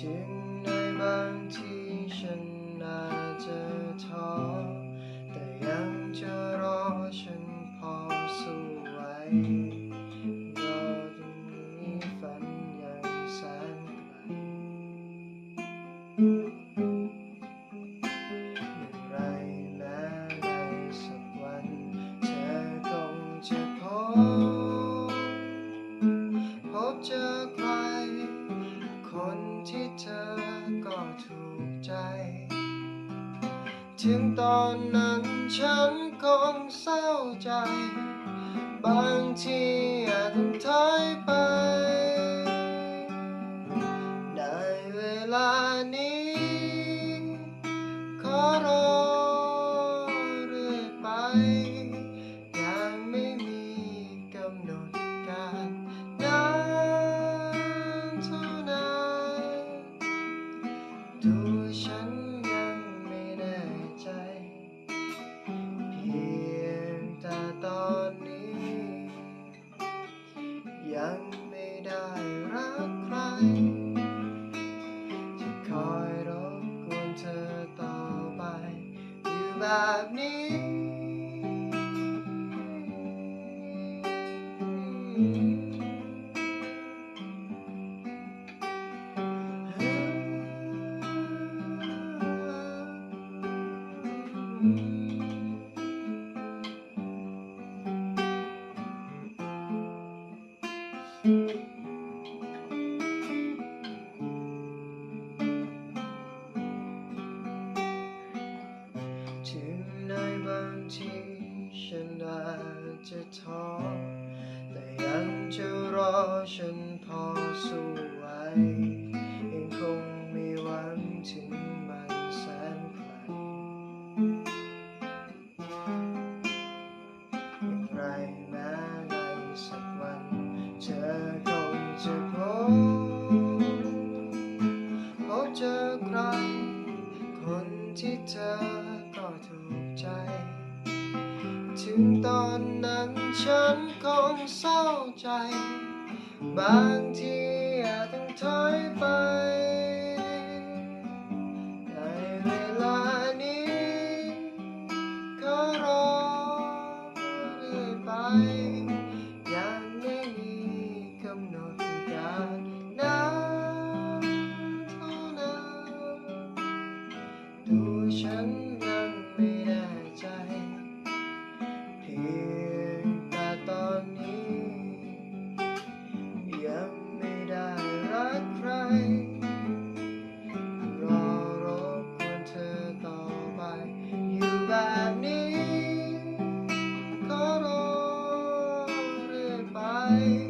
ถึ ถึงตอนนั้นฉันคงเศร้าใจ บางทีอาจต้องถอยไป กใคร จะคอยรบกวนเธอต่อไป อยู่แบบนี้ถึ จะรอฉันพอสู้ไหวยังคงมีหวังถึงมันแสนไกลอย่างไรแม้ในสักวันเธอคงจะพบพบเจอใคร คนที่เธอก็ถูกใจ ถึงตอน ฉันคงเศร้าใจ บางทีอาจต้องถอยไป ในเวลานี้ขอรอเรื่อยไปยังไม่มีกำหนดการนานเท่านั้นตัวฉัน อ